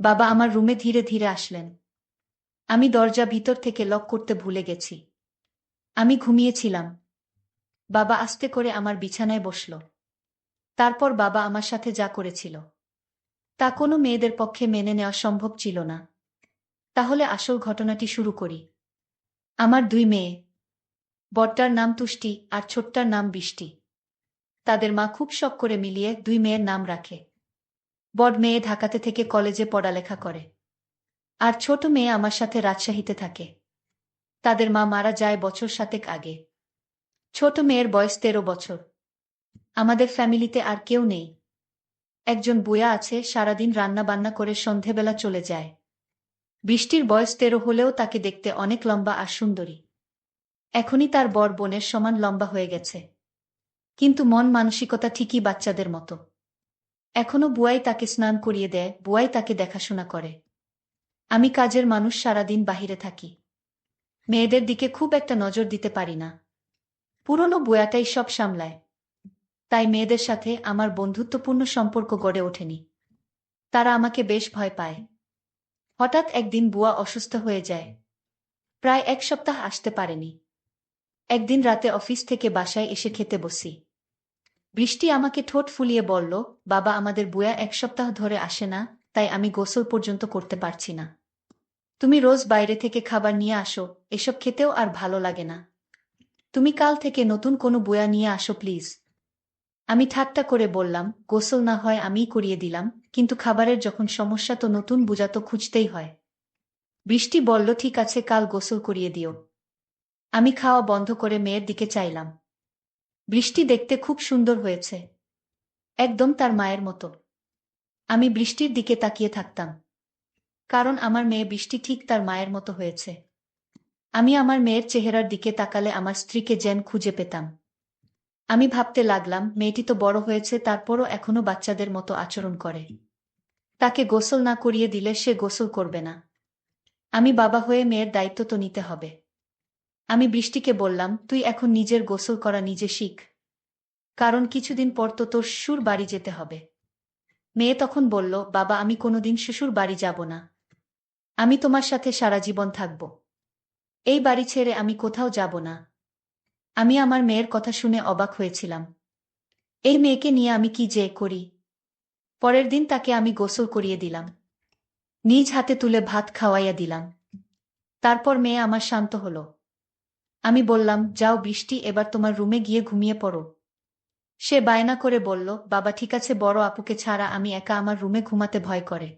বাবা আমার রুমে ধীরে ধীরে আসলেন। আমি দরজা ভিতর থেকে লক করতে ভুলে গেছি। আমি ঘুমিয়েছিলাম। বাবা আস্তে করে আমার বিছানায় বসল। তারপর বাবা আমার সাথে যা করেছিল। তা কোনো মেয়েদের পক্ষে মেনে নেওয়া সম্ভব ছিল না। তাহলে আসল ঘটনাটি শুরু করি। আমার দুই মেয়ে বড়টার নাম তুষ্টি আর ছোট্টার নাম বৃষ্টি। তাদের মা খুব শখ করে মিলিয়ে দুই মেয়ের নাম রাখে। বড় মেয়ে ঢাকাতে থেকে কলেজে পড়ালেখা করে। আর ছোট মেয়ে আমার সাথে রাজশাহীতে থাকে। তাদের মা মারা যায় বছর সাতেক আগে। ছোট মেয়ের বয়স তেরো বছর। আমাদের ফ্যামিলিতে আর কেউ নেই। একজন বুয়া আছে, সারাদিন রান্না বান্না করে সন্ধেবেলা চলে যায়। বৃষ্টির বয়স তেরো হলেও তাকে দেখতে অনেক লম্বা আর সুন্দরী। এখনই তার বর বোনের সমান লম্বা হয়ে গেছে। কিন্তু মন মানসিকতা ঠিকই বাচ্চাদের মতো। এখনও বুয়াই তাকে স্নান করিয়ে দেয়, বুয়াই তাকে দেখাশোনা করে। আমি কাজের মানুষ সারাদিন বাহিরে থাকি। মেয়েদের দিকে খুব একটা নজর দিতে পারি না। পুরনো বুয়াটাই সব সামলায়। তাই মেয়েদের সাথে আমার বন্ধুত্বপূর্ণ সম্পর্ক গড়ে ওঠেনি। তারা আমাকে বেশ ভয় পায়। হঠাৎ একদিন বুয়া অসুস্থ হয়ে যায়। প্রায় এক সপ্তাহ আসতে পারেনি। একদিন রাতে অফিস থেকে বাসায় এসে খেতে বসি। বৃষ্টি আমাকে ঠোঁট ফুলিয়ে বলল, বাবা, আমাদের বুয়া এক সপ্তাহ ধরে আসে না, তাই আমি গোসল পর্যন্ত করতে পারছি না। তুমি রোজ বাইরে থেকে খাবার নিয়ে আসো, এসব খেতেও আর ভালো লাগে না। তুমি কাল থেকে নতুন কোনো বুয়া নিয়ে আসো, প্লিজ। আমি ঠাট্টা করে বললাম, গোসল না হয় আমিই করিয়ে দিলাম, কিন্তু খাবারের যখন সমস্যা তো নতুন বুঝা তো খুঁজতেই হয়। বৃষ্টি বলল, ঠিক আছে, কাল গোসল করিয়ে দিও। আমি খাওয়া বন্ধ করে মেয়ের দিকে চাইলাম। বৃষ্টি দেখতে খুব সুন্দর হয়েছে। একদম তার মায়ের মতো। আমি বৃষ্টির দিকে তাকিয়ে থাকতাম। কারণ আমার মেয়ে বৃষ্টি ঠিক তার মায়ের মতো হয়েছে। আমি আমার মেয়ের চেহারার দিকে তাকালে আমার স্ত্রীকে যেন খুঁজে পেতাম। আমি ভাবতে লাগলাম, মেয়েটি তো বড় হয়েছে, তারপরও এখনও বাচ্চাদের মতো আচরণ করে। তাকে গোসল না করিয়ে দিলে সে গোসল করবে না। আমি বাবা হয়ে মেয়ের দায়িত্ব তো নিতে হবে। আমি বৃষ্টিকে বললাম, তুই এখন নিজের গোসল করা নিজে শিখ। কারণ কিছুদিন পর তো তোর শ্বশুর বাড়ি যেতে হবে। মেয়ে তখন বলল, বাবা, আমি কোনোদিন শ্বশুর বাড়ি যাব না। আমি তোমার সাথে সারা জীবন থাকব। এই বাড়ি ছেড়ে আমি কোথাও যাব না। আমি আমার মেয়ের কথা শুনে অবাক হয়েছিলাম। এই মেয়েকে নিয়ে আমি কি যে করি? পরের দিন তাকে আমি গোসল করিয়ে দিলাম। নিজ হাতে তুলে ভাত খাওয়াইয়া দিলাম। তারপর মেয়ে আমার শান্ত হলো। আমি বললাম, যাও বৃষ্টি, এবার তোমার রুমে গিয়ে ঘুমিয়ে পড়ো। সে বায়না করে বলল, বাবা, ঠিক আছে, বড় আপুকে ছাড়া আমি একা আমার রুমে ঘুমাতে ভয় করে।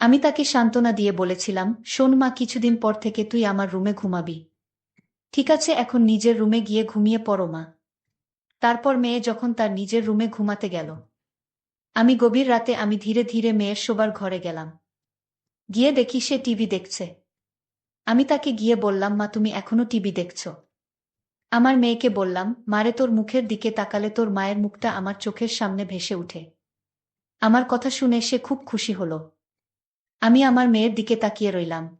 আমি তাকে সান্ত্বনা দিয়ে বলেছিলাম, শোন মা, কিছুদিন পর থেকে তুই আমার রুমে ঘুমাবি। ঠিক আছে, এখন নিজের রুমে গিয়ে ঘুমিয়ে পড়ো মা। তারপর মেয়ে যখন তার নিজের রুমে ঘুমাতে গেল, আমি গভীর রাতে আমি ধীরে ধীরে মেয়ের শোবার ঘরে গেলাম। গিয়ে দেখি সে টিভি দেখছে। আমি তাকে গিয়ে বললাম, মা, তুমি এখনও টিভি দেখছ? আমার মেয়েকে বললাম, মারে তোর মুখের দিকে তাকালে তোর মায়ের মুখটা আমার চোখের সামনে ভেসে উঠে। আমার কথা শুনে সে খুব খুশি হল। আমি আমার মেয়ের দিকে তাকিয়ে রইলাম।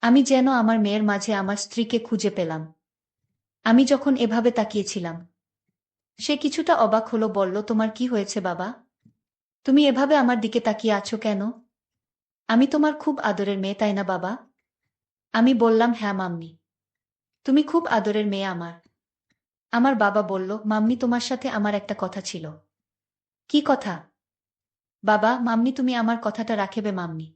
আমি যেন আমার মেয়ের মাঝে আমার স্ত্রীকে খুঁজে পেলাম। আমি যখন এভাবে তাকিয়েছিলাম, সে কিছুটা অবাক হলো, বলল, তোমার কি হয়েছে বাবা? তুমি এভাবে আমার দিকে তাকিয়ে আছো কেন? আমি তোমার খুব আদরের মেয়ে, তাই না বাবা? আমি বললাম হ্যাঁ মাম্মি। তুমি খুব আদরের মেয়ে আমার। আমার বাবা বলল, মাম্মি, তোমার সাথে আমার একটা কথা ছিল। কি কথা? বাবা, মাম্মি, তুমি আমার কথাটা রাখেবে, মাম্মি।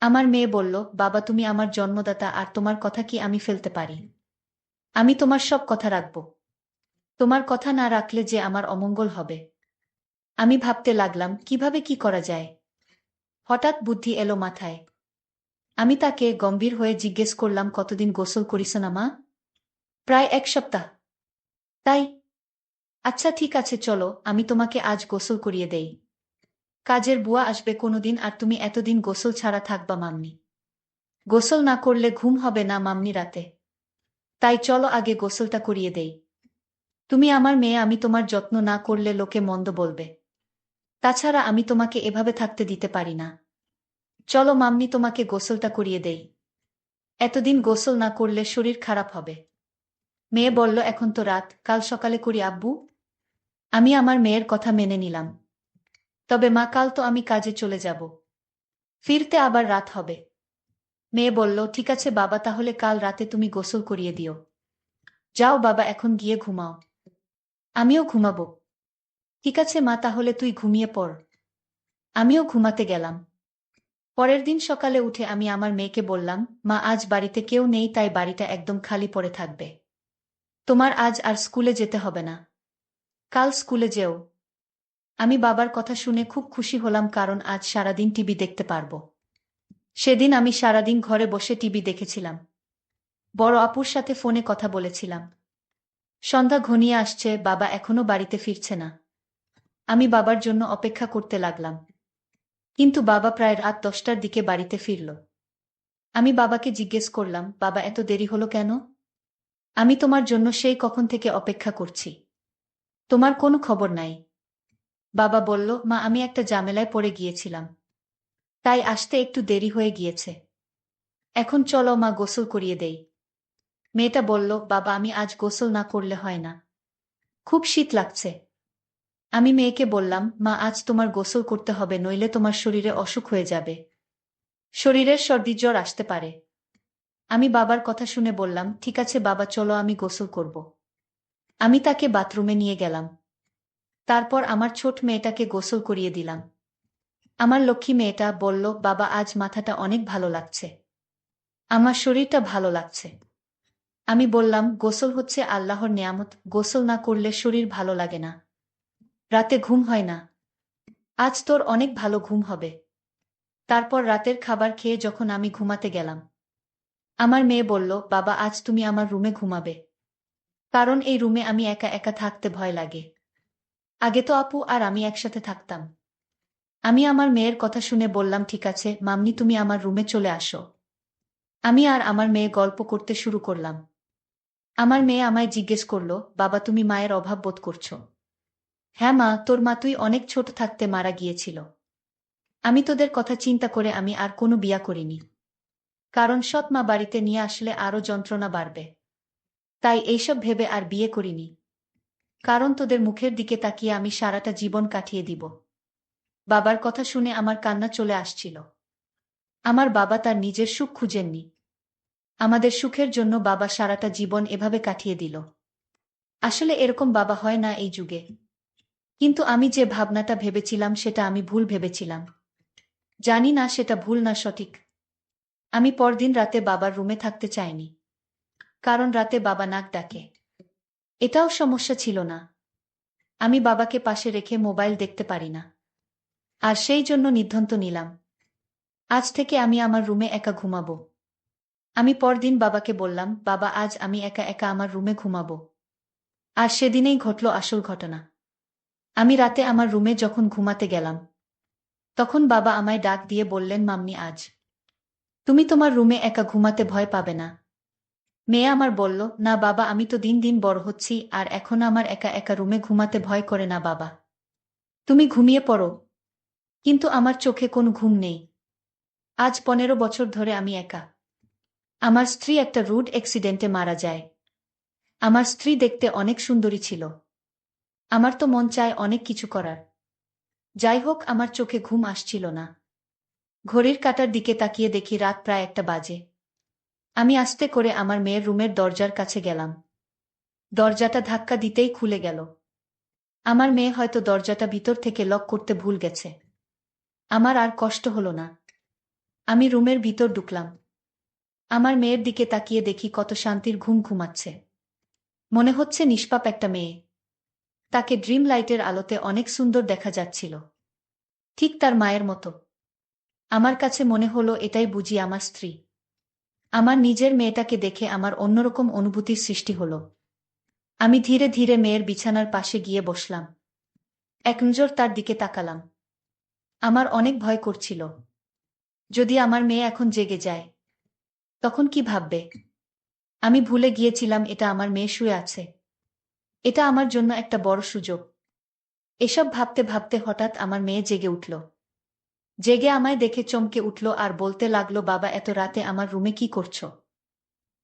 আমার মেয়ে বলল, বাবা, তুমি আমার জন্মদাতা, আর তোমার কথা কি আমি ফেলতে পারি? আমি তোমার সব কথা রাখব। তোমার কথা না রাখলে যে আমার অমঙ্গল হবে। আমি ভাবতে লাগলাম, কীভাবে কি করা যায়? হঠাৎ বুদ্ধি এলো মাথায়। আমি তাকে গম্ভীর হয়ে জিজ্ঞেস করলাম, কতদিন গোসল করিস না মা? প্রায় এক সপ্তাহ। তাই? আচ্ছা ঠিক আছে, চলো, আমি তোমাকে আজ গোসল করিয়ে দেই। কাজের বুয়া আসবে কোনোদিন আর তুমি এতদিন গোসল ছাড়া থাকবা মাম্মি। গোসল না করলে ঘুম হবে না মাম্মি রাতে। তাই চলো আগে গোসলটা করিয়ে দেই। তুমি আমার মেয়ে, আমি তোমার যত্ন না করলে লোকে মন্দ বলবে। তাছাড়া আমি তোমাকে এভাবে থাকতে দিতে পারি না। চলো মাম্মি তোমাকে গোসলটা করিয়ে দেই। এতদিন গোসল না করলে শরীর খারাপ হবে। মেয়ে বলল, এখন তো রাত, কাল সকালে করি, আব্বু। আমি আমার মেয়ের কথা মেনে নিলাম। তবে মা, কাল তো আমি কাজে চলে যাব। ফিরতে আবার রাত হবে। মেয়ে বলল, ঠিক আছে বাবা, তাহলে কাল রাতে তুমি গোসল করিয়ে দিও। যাও বাবা, এখন গিয়ে ঘুমাও। আমিও ঘুমাবো। ঠিক আছে মা, তাহলে তুই ঘুমিয়ে পড়। আমিও ঘুমাতে গেলাম। পরের দিন সকালে উঠে আমি আমার মেয়েকে বললাম, মা, আজ বাড়িতে কেউ নেই, তাই বাড়িটা একদম খালি পড়ে থাকবে। তোমার আজ আর স্কুলে যেতে হবে না। কাল স্কুলে যেও। আমি বাবার কথা শুনে খুব খুশি হলাম কারণ আজ সারাদিন টিভি দেখতে পারব। সেদিন আমি সারাদিন ঘরে বসে টিভি দেখেছিলাম। বড় আপুর সাথে ফোনে কথা বলেছিলাম। সন্ধ্যা ঘনিয়ে আসছে, বাবা এখনও বাড়িতে ফিরছে না। আমি বাবার জন্য অপেক্ষা করতে লাগলাম। কিন্তু বাবা প্রায় রাত দশটার দিকে বাড়িতে ফিরল। আমি বাবাকে জিজ্ঞেস করলাম, বাবা, এত দেরি হলো কেন? আমি তোমার জন্য সেই কখন থেকে অপেক্ষা করছি। তোমার কোনো খবর নাই। বাবা বলল, মা, আমি একটা জামেলায় পড়ে গিয়েছিলাম। তাই আসতে একটু দেরি হয়ে গিয়েছে। এখন চলো মা, গোসল করিয়ে দেই। মেয়েটা বলল, বাবা, আমি আজ গোসল না করলে হয় না। খুব শীত লাগছে। আমি মেয়েকে বললাম, মা, আজ তোমার গোসল করতে হবে, নইলে তোমার শরীরে অসুখ হয়ে যাবে। শরীরের সর্দি জ্বর আসতে পারে। আমি বাবার কথা শুনে বললাম, ঠিক আছে বাবা, চলো আমি গোসল করব। আমি তাকে বাথরুমে নিয়ে গেলাম। তারপর আমার ছোট মেয়েটাকে গোসল করিয়ে দিলাম। আমার লক্ষ্মী মেয়েটা বলল, বাবা, আজ মাথাটা অনেক ভালো লাগছে। আমার শরীরটা ভালো লাগছে। আমি বললাম, গোসল হচ্ছে আল্লাহর নিয়ামত, গোসল না করলে শরীর ভালো লাগে না। রাতে ঘুম হয় না। আজ তোর অনেক ভালো ঘুম হবে। তারপর রাতের খাবার খেয়ে যখন আমি ঘুমাতে গেলাম। আমার মেয়ে বলল, বাবা, আজ তুমি আমার রুমে ঘুমাবে। কারণ এই রুমে আমি একা একা থাকতে ভয় লাগে। আগে তো আপু আর আমি একসাথে থাকতাম। আমি আমার মেয়ের কথা শুনে বললাম, ঠিক আছে, মামনি, তুমি আমার রুমে চলে আসো। আমি আর আমার মেয়ে গল্প করতে শুরু করলাম। আমার মেয়ে আমায় জিজ্ঞেস করল, বাবা, তুমি মায়ের অভাব বোধ করছ? হ্যাঁ মা, তোর মা তুই অনেক ছোট থাকতে মারা গিয়েছিল। আমি তোদের কথা চিন্তা করে আমি আর কোনো বিয়া করিনি। কারণ সৎ মা বাড়িতে নিয়ে আসলে আরও যন্ত্রণা বাড়বে। তাই এইসব ভেবে আর বিয়ে করিনি। কারণ তোদের মুখের দিকে তাকিয়ে আমি সারাটা জীবন কাটিয়ে দিব। বাবার কথা শুনে আমার কান্না চলে আসছিল। আমার বাবা তার নিজের সুখ খুঁজেননি। আমাদের সুখের জন্য বাবা সারাটা জীবন এভাবে কাটিয়ে দিল। আসলে এরকম বাবা হয় না এই যুগে। কিন্তু আমি যে ভাবনাটা ভেবেছিলাম, সেটা আমি ভুল ভেবেছিলাম। জানি না সেটা ভুল না সঠিক। আমি পরদিন রাতে বাবার রুমে থাকতে চাইনি। কারণ রাতে বাবা নাক ডাকে। এটাও সমস্যা ছিল না। আমি বাবাকে পাশে রেখে মোবাইল দেখতে পারি না। আর সেই জন্য নির্ধন্ত নিলাম। আজ থেকে আমি আমার রুমে একা ঘুমাবো। আমি পরদিন বাবাকে বললাম, বাবা, আজ আমি একা একা আমার রুমে ঘুমাবো। আর সেদিনেই ঘটল আসল ঘটনা। আমি রাতে আমার রুমে যখন ঘুমাতে গেলাম, তখন বাবা আমায় ডাক দিয়ে বললেন, মাম্মি, আজ। তুমি তোমার রুমে একা ঘুমাতে ভয় পাবে না। মেয়ে আমার বলল, না বাবা, আমি তো দিন দিন বড় হচ্ছি, আর এখন আমার একা একা রুমে ঘুমাতে ভয় করে না বাবা। তুমি ঘুমিয়ে পড়ো। কিন্তু আমার চোখে কোনো ঘুম নেই। আজ পনেরো বছর ধরে আমি একা। আমার স্ত্রী একটা রুড অ্যাক্সিডেন্টে মারা যায়। আমার স্ত্রী দেখতে অনেক সুন্দরী ছিল। আমার তো মন চায় অনেক কিছু করার। যাই হোক আমার চোখে ঘুম আসছিল না। ঘড়ির কাটার দিকে তাকিয়ে দেখি রাত প্রায় একটা বাজে। আমি আস্তে করে আমার মেয়ের রুমের দরজার কাছে গেলাম। দরজাটা ধাক্কা দিতেই খুলে গেল। আমার মেয়ে হয়তো দরজাটা ভিতর থেকে লক করতে ভুল গেছে। আমার আর কষ্ট হলো না। আমি রুমের ভিতর ঢুকলাম। আমার মেয়ের দিকে তাকিয়ে দেখি কত শান্তির ঘুম ঘুমাচ্ছে। মনে হচ্ছে নিষ্পাপ একটা মেয়ে। তাকে ড্রিম লাইটের আলোতে অনেক সুন্দর দেখা যাচ্ছিল। ঠিক তার মায়ের মতো। আমার কাছে মনে হলো এটাই বুঝি আমার স্ত্রী। আমার নিজের মেয়েটাকে দেখে আমার অন্যরকম অনুভূতির সৃষ্টি হলো। আমি ধীরে ধীরে মেয়ের বিছানার পাশে গিয়ে বসলাম। এক নজর তার দিকে তাকালাম। আমার অনেক ভয় করছিল। যদি আমার মেয়ে এখন জেগে যায়, তখন কি ভাববে? আমি ভুলে গিয়েছিলাম এটা আমার মেয়ে শুয়ে আছে। এটা আমার জন্য একটা বড় সুযোগ। এসব ভাবতে ভাবতে হঠাৎ আমার মেয়ে জেগে উঠল। জেগে আমায় দেখে চমকে উঠল আর বলতে লাগল, বাবা, এত রাতে আমার রুমে কি করছ?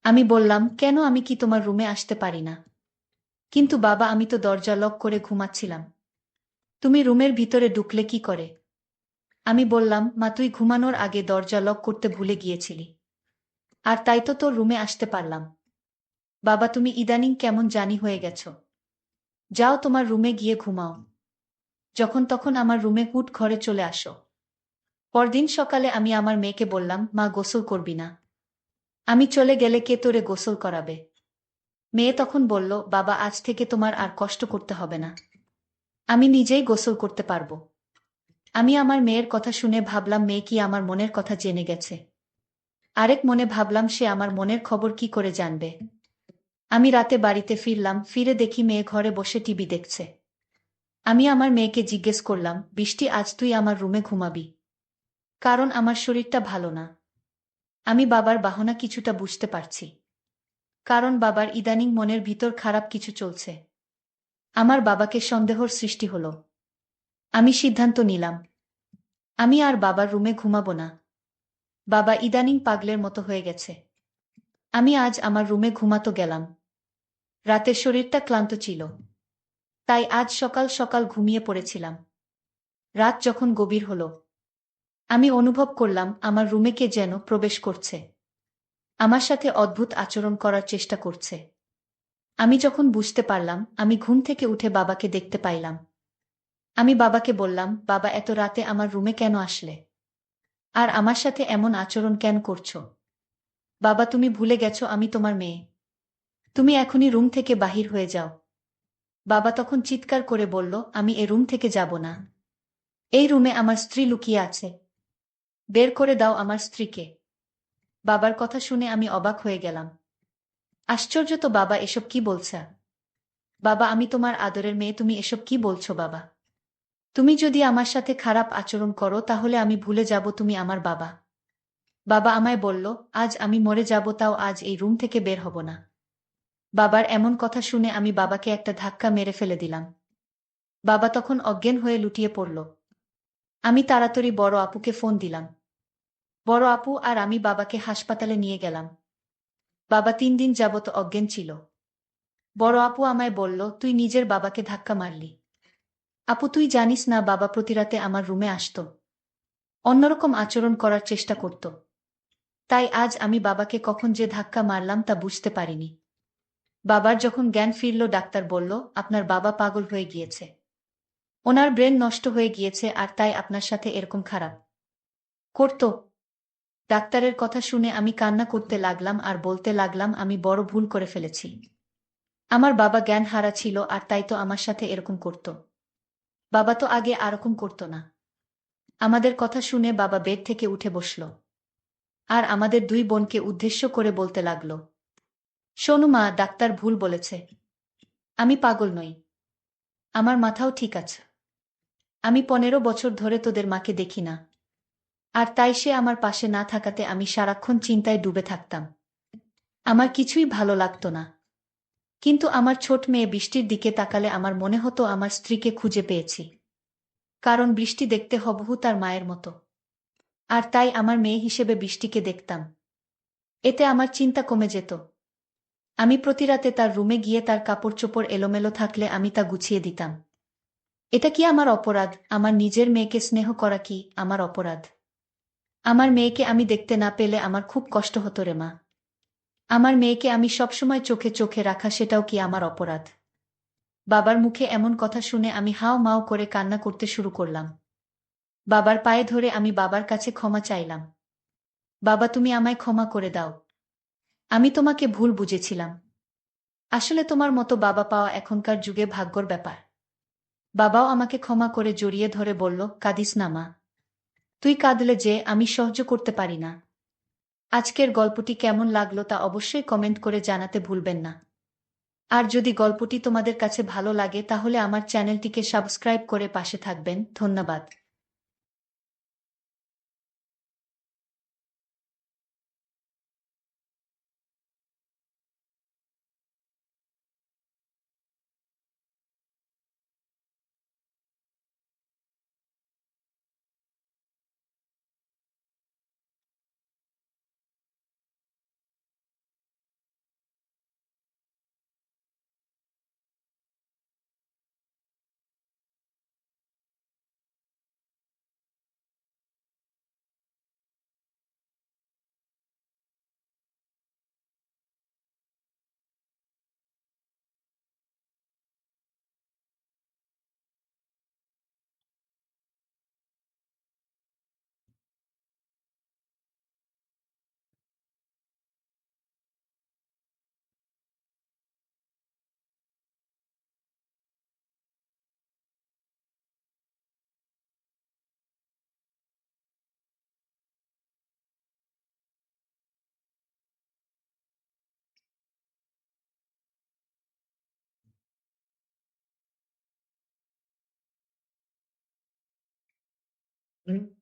আমি বললাম, কেন আমি কি তোমার রুমে আসতে পারি না? কিন্তু বাবা, আমি তো দরজা লক করে ঘুমাচ্ছিলাম। তুমি রুমের ভিতরে ঢুকলে কি করে? আমি বললাম, মা, তুই ঘুমানোর আগে দরজা লক করতে ভুলে গিয়েছিলি। আর তাই তো তোর রুমে আসতে পারলাম। বাবা, তুমি ইদানিং কেমন জানি হয়ে গেছ। যাও তোমার রুমে গিয়ে ঘুমাও। যখন তখন আমার রুমে হুট ঘরে চলে আসো। পরদিন সকালে আমি আমার মেয়েকে বললাম, মা, গোসল করবি না। আমি চলে গেলে কে তোরে গোসল করাবে? মেয়ে তখন বলল, বাবা, আজ থেকে তোমার আর কষ্ট করতে হবে না। আমি নিজেই গোসল করতে পারব। আমি আমার মেয়ের কথা শুনে ভাবলাম, মেয়ে কি আমার মনের কথা জেনে গেছে? আরেক মনে ভাবলাম, সে আমার মনের খবর কি করে জানবে? আমি রাতে বাড়িতে ফিরলাম, ফিরে দেখি মেয়ে ঘরে বসে টিভি দেখছে। আমি আমার মেয়েকে জিজ্ঞেস করলাম, বৃষ্টি, আজ তুই আমার রুমে ঘুমাবি? কারণ আমার শরীরটা ভালো না। আমি বাবার বাহনা কিছুটা বুঝতে পারছি। কারণ বাবার ইদানিং মনের ভিতর খারাপ কিছু চলছে। আমার বাবাকে সন্দেহর সৃষ্টি হলো। আমি সিদ্ধান্ত নিলাম, আমি আর বাবার রুমে ঘুমাবো না। বাবা ইদানিং পাগলের মতো হয়ে গেছে। আমি আজ আমার রুমে ঘুমাতো গেলাম। রাতের শরীরটা ক্লান্ত ছিল। তাই আজ সকাল সকাল ঘুমিয়ে পড়েছিলাম। রাত যখন গভীর হল, আমি অনুভব করলাম আমার রুমে কে যেন প্রবেশ করছে। আমার সাথে অদ্ভুত আচরণ করার চেষ্টা করছে। আমি যখন বুঝতে পারলাম, আমি ঘুম থেকে উঠে বাবাকে দেখতে পাইলাম। আমি বাবাকে বললাম, বাবা, এত রাতে আমার রুমে কেন আসলে? আর আমার সাথে এমন আচরণ কেন করছ? বাবা, তুমি ভুলে গেছো আমি তোমার মেয়ে। তুমি এখনই রুম থেকে বাহির হয়ে যাও। বাবা তখন চিৎকার করে বলল, আমি এ রুম থেকে যাব না। এই রুমে আমার স্ত্রী লুকিয়ে আছে। বের করে দাও আমার স্ত্রীকে। বাবার কথা শুনে আমি অবাক হয়ে গেলাম। আশ্চর্য তো বাবা, এসব কি বলছা? বাবা, আমি তোমার আদরের মেয়ে, তুমি এসব কি বলছো বাবা? তুমি যদি আমার সাথে খারাপ আচরণ করো, তাহলে আমি ভুলে যাব তুমি আমার বাবা। বাবা আমায় বলল, আজ আমি মরে যাব, তাও আজ এই রুম থেকে বের হব না। বাবার এমন কথা শুনে আমি বাবাকে একটা ধাক্কা মেরে ফেলে দিলাম। বাবা তখন অজ্ঞান হয়ে লুটিয়ে পড়ল। আমি তাড়াতাড়ি বড় আপুকে ফোন দিলাম। বড় আপু আর আমি বাবাকে হাসপাতালে নিয়ে গেলাম। বাবা তিন দিন যাবত অজ্ঞান ছিল। বড় আপু আমায় বলল, তুই নিজের বাবাকে ধাক্কা মারলি। আপু, তুই জানিস না, বাবা প্রতিরাতে আমার রুমে আসত। অন্যরকম আচরণ করার চেষ্টা করত। তাই আজ আমি বাবাকে কখন যে ধাক্কা মারলাম তা বুঝতে পারিনি। বাবার যখন জ্ঞান ফিরল, ডাক্তার বলল, আপনার বাবা পাগল হয়ে গিয়েছে। ওনার ব্রেন নষ্ট হয়ে গিয়েছে আর তাই আপনার সাথে এরকম খারাপ। করত। ডাক্তারের কথা শুনে আমি কান্না করতে লাগলাম আর বলতে লাগলাম, আমি বড় ভুল করে ফেলেছি। আমার বাবা জ্ঞান হারা ছিল আর তাই তো আমার সাথে এরকম করত। বাবা তো আগে আরকম করত না। আমাদের কথা শুনে বাবা বেড থেকে উঠে বসল। আর আমাদের দুই বোনকে উদ্দেশ্য করে বলতে লাগল, শোনু মা, ডাক্তার ভুল বলেছে। আমি পাগল নই। আমার মাথাও ঠিক আছে। আমি পনেরো বছর ধরে তোদের মাকে দেখি না। আর তাই সে আমার পাশে না থাকাতে আমি সারাক্ষণ চিন্তায় ডুবে থাকতাম। আমার কিছুই ভালো লাগতো না। কিন্তু আমার ছোট মেয়ে বৃষ্টির দিকে তাকালে আমার মনে হতো আমার স্ত্রীকে খুঁজে পেয়েছি। কারণ বৃষ্টি দেখতে হবহু তার মায়ের মতো। আর তাই আমার মেয়ে হিসেবে বৃষ্টিকে দেখতাম। এতে আমার চিন্তা কমে যেত। আমি প্রতি রাতে তার রুমে গিয়ে তার কাপড় চোপড় এলোমেলো থাকলে আমি তা গুছিয়ে দিতাম। এটা কি আমার অপরাধ? আমার নিজের মেয়েকে স্নেহ করা কি আমার অপরাধ? আমার মেয়েকে আমি দেখতে না পেলে আমার খুব কষ্ট হতো রে মা। আমার মেয়েকে আমি সবসময় চোখে চোখে রাখা সেটাও কি আমার অপরাধ? বাবার মুখে এমন কথা শুনে আমি হাও মাও করে কান্না করতে শুরু করলাম। বাবার পায়ে ধরে আমি বাবার কাছে ক্ষমা চাইলাম। বাবা, তুমি আমায় ক্ষমা করে দাও। আমি তোমাকে ভুল বুঝেছিলাম। আসলে তোমার মতো বাবা পাওয়া এখনকার যুগে ভাগ্যর ব্যাপার। বাবাও আমাকে ক্ষমা করে জড়িয়ে ধরে বলল, কাদিস না, মা। তুই কাঁদলে যে আমি সহ্য করতে পারি না। আজকের গল্পটি কেমন লাগল তা অবশ্যই কমেন্ট করে জানাতে ভুলবেন না। আর যদি গল্পটি তোমাদের কাছে ভালো লাগে, তাহলে আমার চ্যানেলটিকে সাবস্ক্রাইব করে পাশে থাকবেন। ধন্যবাদ। Mm-hmm.